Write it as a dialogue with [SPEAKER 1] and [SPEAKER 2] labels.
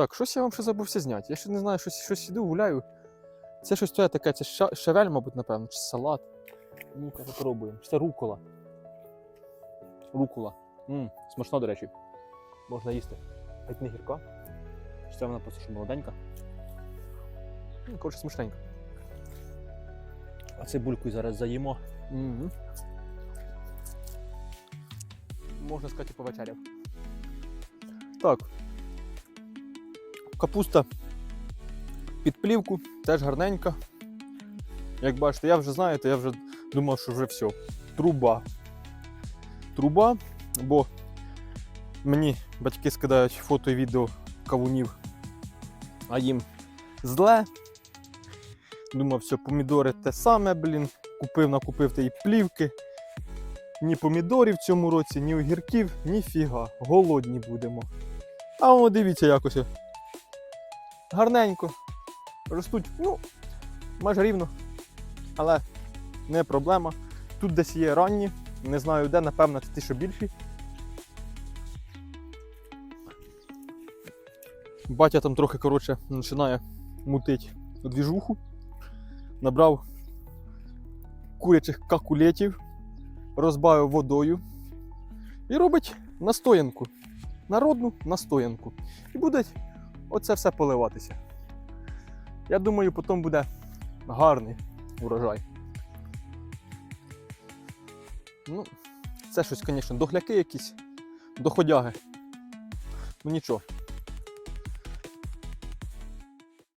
[SPEAKER 1] Так, щось я вам ще забувся зняти. Я ще не знаю, щось, щось іду, гуляю. Це щось то таке, це ша- шавель, мабуть, напевно, чи салат. Ну-ка, попробуємо. Це рукола. Рукола. Мм, смачно, до речі. Можна їсти. Геть не гірка. Це вона просто що молоденька? Ну, коротше, смачненько. А цибулькою зараз заїмо. Угу. Можна сказати, повечеряв. Так. Капуста під плівку, теж гарненька. Як бачите, я вже знаєте, я вже думав, що вже все. Труба. Труба, бо мені батьки скидають фото і відео кавунів, а їм зле. Думав, все, помідори те саме, блін. Купив, накупив тієї плівки. Ні помідорів в цьому році, ні огірків, ні фіга. Голодні будемо. А воно дивіться якось. Гарненько. Ростуть, ну, майже рівно. Але не проблема. Тут десь є ранні, не знаю де, напевно, це ті, що більші. Батя там трохи, коротше, починає мутить двіжуху. Набрав курячих какулетів, розбавив водою і робить настоянку. Народну настоянку. І буде оце все поливатися. Я думаю, потім буде гарний урожай. Ну, це щось, звісно, дохляки якісь, доходяги. Ну нічого,